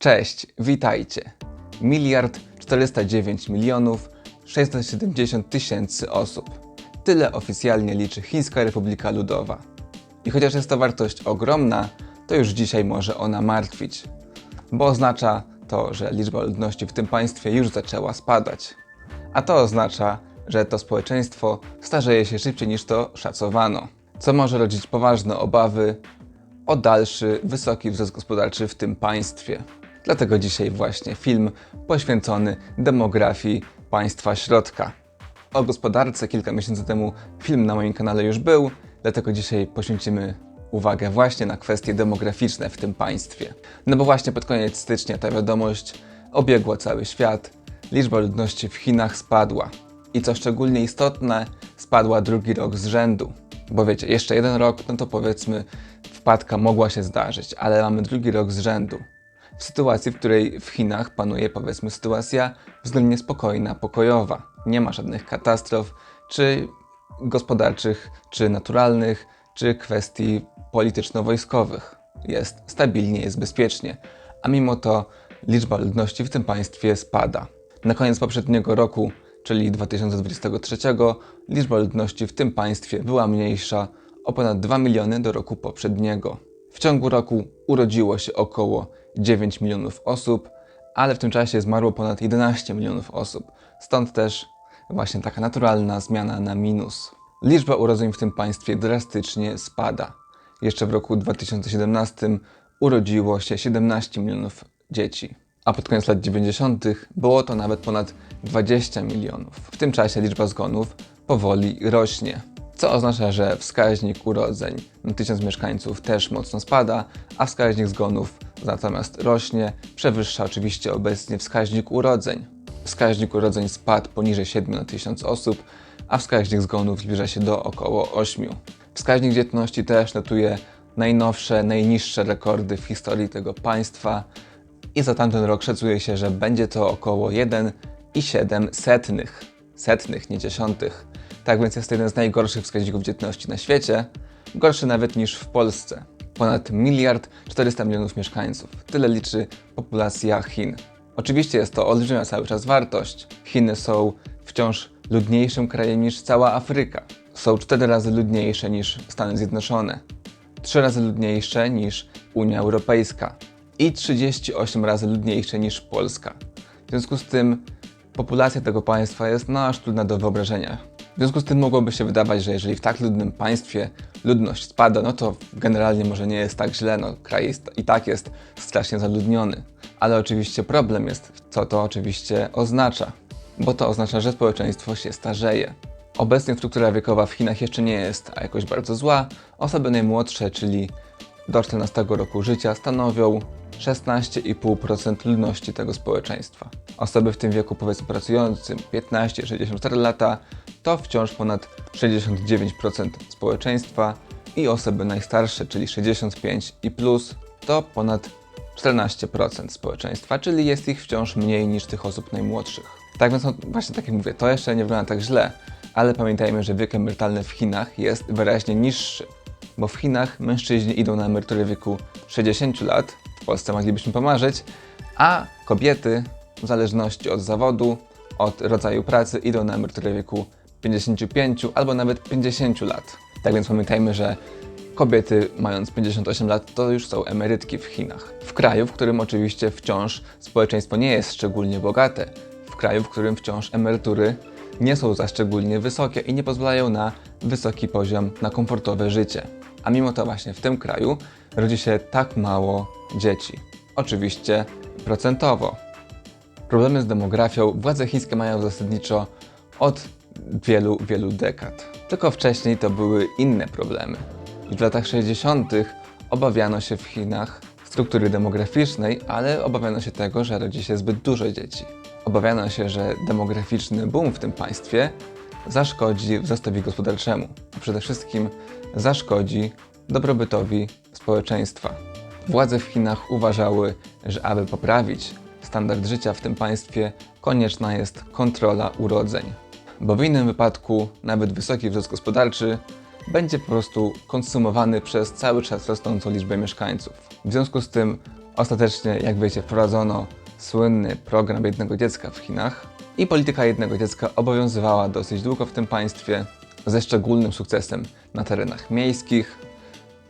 Cześć, witajcie. Miliard 409 milionów 670 tysięcy osób. Tyle oficjalnie liczy Chińska Republika Ludowa. I chociaż jest to wartość ogromna, to już dzisiaj może ona martwić, bo oznacza to, że liczba ludności w tym państwie już zaczęła spadać. A to oznacza, że to społeczeństwo starzeje się szybciej niż to szacowano, co może rodzić poważne obawy o dalszy wysoki wzrost gospodarczy w tym państwie. Dlatego dzisiaj właśnie film poświęcony demografii państwa środka. O gospodarce kilka miesięcy temu film na moim kanale już był, dlatego dzisiaj poświęcimy uwagę właśnie na kwestie demograficzne w tym państwie. No bo właśnie pod koniec stycznia ta wiadomość obiegła cały świat. Liczba ludności w Chinach spadła. I co szczególnie istotne, spadła drugi rok z rzędu. Bo wiecie, jeszcze jeden rok, no to powiedzmy, wpadka mogła się zdarzyć, ale mamy drugi rok z rzędu. W sytuacji, w której w Chinach panuje powiedzmy sytuacja względnie spokojna, pokojowa. Nie ma żadnych katastrof, czy gospodarczych, czy naturalnych, czy kwestii polityczno-wojskowych. Jest stabilnie, jest bezpiecznie, a mimo to liczba ludności w tym państwie spada. Na koniec poprzedniego roku, czyli 2023, liczba ludności w tym państwie była mniejsza o ponad 2 miliony do roku poprzedniego. W ciągu roku urodziło się około 9 milionów osób, ale w tym czasie zmarło ponad 11 milionów osób. Stąd też właśnie taka naturalna zmiana na minus. Liczba urodzeń w tym państwie drastycznie spada. Jeszcze w roku 2017 urodziło się 17 milionów dzieci, a pod koniec lat 90. było to nawet ponad 20 milionów. W tym czasie liczba zgonów powoli rośnie, co oznacza, że wskaźnik urodzeń na 1000 mieszkańców też mocno spada, a wskaźnik zgonów natomiast rośnie, przewyższa oczywiście obecnie wskaźnik urodzeń. Wskaźnik urodzeń spadł poniżej 7 na 1000 osób, a wskaźnik zgonów zbliża się do około 8. Wskaźnik dzietności też notuje najnowsze, najniższe rekordy w historii tego państwa i za tamten rok szacuje się, że będzie to około 1,7 setnych. Setnych, nie dziesiątych. Tak więc jest to jeden z najgorszych wskaźników dzietności na świecie, gorszy nawet niż w Polsce. Ponad miliard 400 milionów mieszkańców. Tyle liczy populacja Chin. Oczywiście jest to olbrzymia cały czas wartość. Chiny są wciąż ludniejszym krajem niż cała Afryka. Są cztery razy ludniejsze niż Stany Zjednoczone, trzy razy ludniejsze niż Unia Europejska i 38 razy ludniejsze niż Polska. W związku z tym populacja tego państwa jest no aż trudna do wyobrażenia. W związku z tym mogłoby się wydawać, że jeżeli w tak ludnym państwie ludność spada, no to generalnie może nie jest tak źle, no kraj jest, i tak jest strasznie zaludniony. Ale oczywiście problem jest, co to oczywiście oznacza, bo to oznacza, że społeczeństwo się starzeje. Obecnie struktura wiekowa w Chinach jeszcze nie jest jakoś bardzo zła. Osoby najmłodsze, czyli do 14 roku życia, stanowią 16,5% ludności tego społeczeństwa. Osoby w tym wieku, powiedzmy pracującym 15-64 lata, to wciąż ponad 69% społeczeństwa i osoby najstarsze, czyli 65 i plus, to ponad 14% społeczeństwa, czyli jest ich wciąż mniej niż tych osób najmłodszych. Tak więc, no, właśnie tak jak mówię, to jeszcze nie wygląda tak źle, ale pamiętajmy, że wiek emerytalny w Chinach jest wyraźnie niższy, bo w Chinach mężczyźni idą na emeryturę w wieku 60 lat, w Polsce moglibyśmy pomarzyć, a kobiety w zależności od zawodu, od rodzaju pracy idą na emeryturę w wieku 55 albo nawet 50 lat. Tak więc pamiętajmy, że kobiety mając 58 lat to już są emerytki w Chinach. W kraju, w którym oczywiście wciąż społeczeństwo nie jest szczególnie bogate, w kraju, w którym wciąż emerytury nie są za szczególnie wysokie i nie pozwalają na wysoki poziom, na komfortowe życie. A mimo to właśnie w tym kraju rodzi się tak mało dzieci. Oczywiście procentowo. Problemy z demografią władze chińskie mają zasadniczo od wielu, wielu dekad. Tylko wcześniej to były inne problemy. Już w latach 60. obawiano się w Chinach struktury demograficznej, ale obawiano się tego, że rodzi się zbyt dużo dzieci. Obawiano się, że demograficzny boom w tym państwie zaszkodzi wzrostowi gospodarczemu, a przede wszystkim zaszkodzi dobrobytowi społeczeństwa. Władze w Chinach uważały, że aby poprawić standard życia w tym państwie, konieczna jest kontrola urodzeń. Bo w innym wypadku nawet wysoki wzrost gospodarczy będzie po prostu konsumowany przez cały czas rosnącą liczbę mieszkańców. W związku z tym Ostatecznie, jak wiecie, wprowadzono słynny program jednego dziecka w Chinach i polityka jednego dziecka obowiązywała dosyć długo w tym państwie, ze szczególnym sukcesem na terenach miejskich.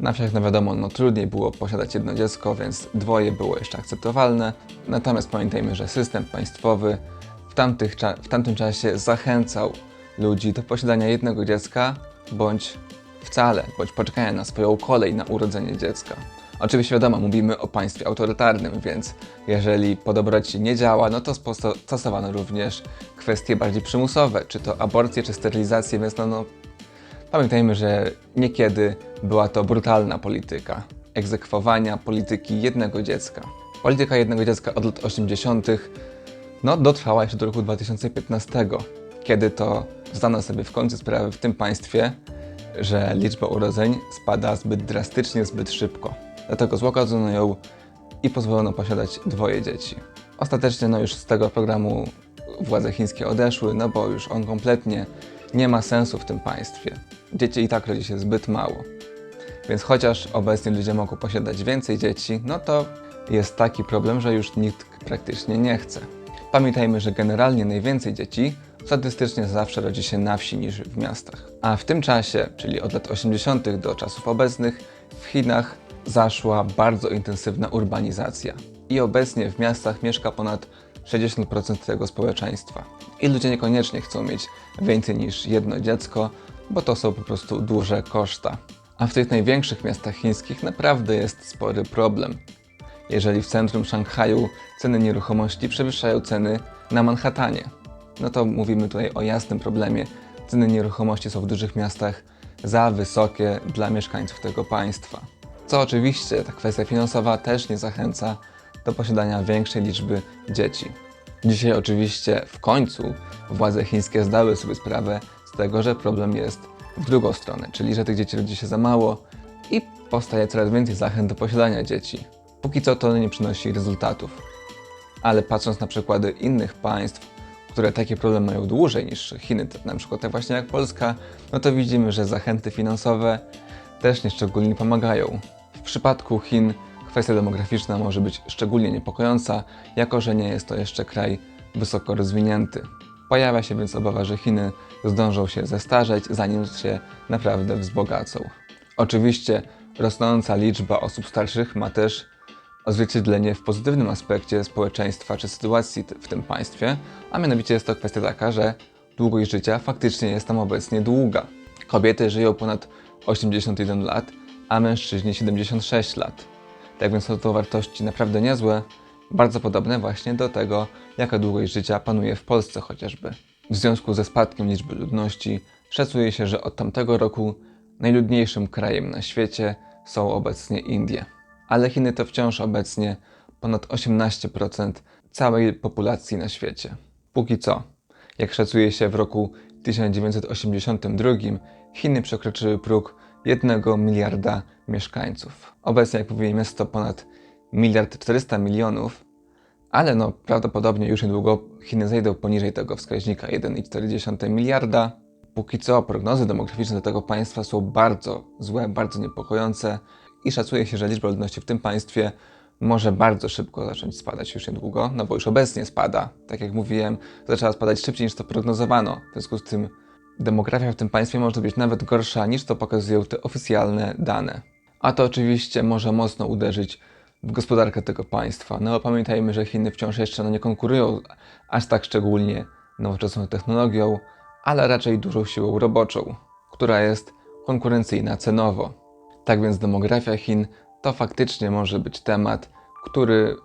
Na wsiach, no wiadomo, no trudniej było posiadać jedno dziecko, więc dwoje było jeszcze akceptowalne. Natomiast pamiętajmy, że system państwowy tamtych, w tamtym czasie zachęcał ludzi do posiadania jednego dziecka, bądź wcale, bądź poczekania na swoją kolej na urodzenie dziecka. Oczywiście wiadomo, mówimy o państwie autorytarnym, więc jeżeli po dobroci nie działa, no to stosowano również kwestie bardziej przymusowe, czy to aborcje, czy sterylizację, więc no, no Pamiętajmy, że niekiedy była to brutalna polityka egzekwowania polityki jednego dziecka. Polityka jednego dziecka od lat 80. no, dotrwała jeszcze do roku 2015, kiedy to zdano sobie w końcu sprawę w tym państwie, że liczba urodzeń spada zbyt drastycznie, zbyt szybko. Dlatego złagodzono ją i pozwolono posiadać dwoje dzieci. Ostatecznie no już z tego programu władze chińskie odeszły, no bo już on kompletnie nie ma sensu w tym państwie. Dzieci i tak rodzi się zbyt mało. Więc chociaż obecnie ludzie mogą posiadać więcej dzieci, no to jest taki problem, że już nikt praktycznie nie chce. Pamiętajmy, że generalnie najwięcej dzieci statystycznie zawsze rodzi się na wsi niż w miastach. A w tym czasie, czyli od lat 80. do czasów obecnych, w Chinach zaszła bardzo intensywna urbanizacja. I obecnie w miastach mieszka ponad 60% tego społeczeństwa. I ludzie niekoniecznie chcą mieć więcej niż jedno dziecko, bo to są po prostu duże koszta. A w tych największych miastach chińskich naprawdę jest spory problem. Jeżeli w centrum Szanghaju ceny nieruchomości przewyższają ceny na Manhattanie, no to mówimy tutaj o jasnym problemie. Ceny nieruchomości są w dużych miastach za wysokie dla mieszkańców tego państwa. Co oczywiście ta kwestia finansowa też nie zachęca do posiadania większej liczby dzieci. Dzisiaj oczywiście w końcu władze chińskie zdały sobie sprawę z tego, że problem jest w drugą stronę, czyli że tych dzieci rodzi się za mało i powstaje coraz więcej zachęt do posiadania dzieci. Póki co to nie przynosi rezultatów. Ale patrząc na przykłady innych państw, które takie problemy mają dłużej niż Chiny, na przykład tak właśnie jak Polska, no to widzimy, że zachęty finansowe też nieszczególnie pomagają. W przypadku Chin kwestia demograficzna może być szczególnie niepokojąca, jako że nie jest to jeszcze kraj wysoko rozwinięty. Pojawia się więc obawa, że Chiny zdążą się zestarzeć, zanim się naprawdę wzbogacą. Oczywiście rosnąca liczba osób starszych ma też odzwierciedlenie w pozytywnym aspekcie społeczeństwa czy sytuacji w tym państwie, a mianowicie jest to kwestia taka, że długość życia faktycznie jest tam obecnie długa. Kobiety żyją ponad 81 lat, a mężczyźni 76 lat. Tak więc są to wartości naprawdę niezłe, bardzo podobne właśnie do tego, jaka długość życia panuje w Polsce chociażby. W związku ze spadkiem liczby ludności szacuje się, że od tamtego roku najludniejszym krajem na świecie są obecnie Indie. Ale Chiny to wciąż obecnie ponad 18% całej populacji na świecie. Póki co, jak szacuje się w roku 1982, Chiny przekroczyły próg 1 miliarda mieszkańców. Obecnie, jak mówiłem, jest to ponad miliard 400 milionów, ale no prawdopodobnie już niedługo Chiny zejdą poniżej tego wskaźnika 1,4 miliarda. Póki co prognozy demograficzne do tego państwa są bardzo złe, bardzo niepokojące i szacuje się, że liczba ludności w tym państwie może bardzo szybko zacząć spadać już niedługo, no bo już obecnie spada. Tak jak mówiłem, zaczęła spadać szybciej niż to prognozowano. W związku z tym demografia w tym państwie może być nawet gorsza niż to pokazują te oficjalne dane. A to oczywiście może mocno uderzyć w gospodarkę tego państwa. No bo pamiętajmy, że Chiny wciąż jeszcze no, nie konkurują aż tak szczególnie nowoczesną technologią, ale raczej dużą siłą roboczą, która jest konkurencyjna cenowo. Tak więc demografia Chin to faktycznie może być temat, który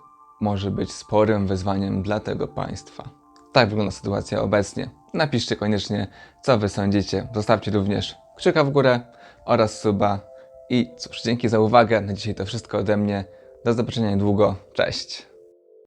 może być sporym wyzwaniem dla tego państwa. Tak wygląda sytuacja obecnie. Napiszcie koniecznie, co wy sądzicie. Zostawcie również kciuka w górę oraz suba. I cóż, dzięki za uwagę. Na dzisiaj to wszystko ode mnie. Do zobaczenia niedługo. Cześć.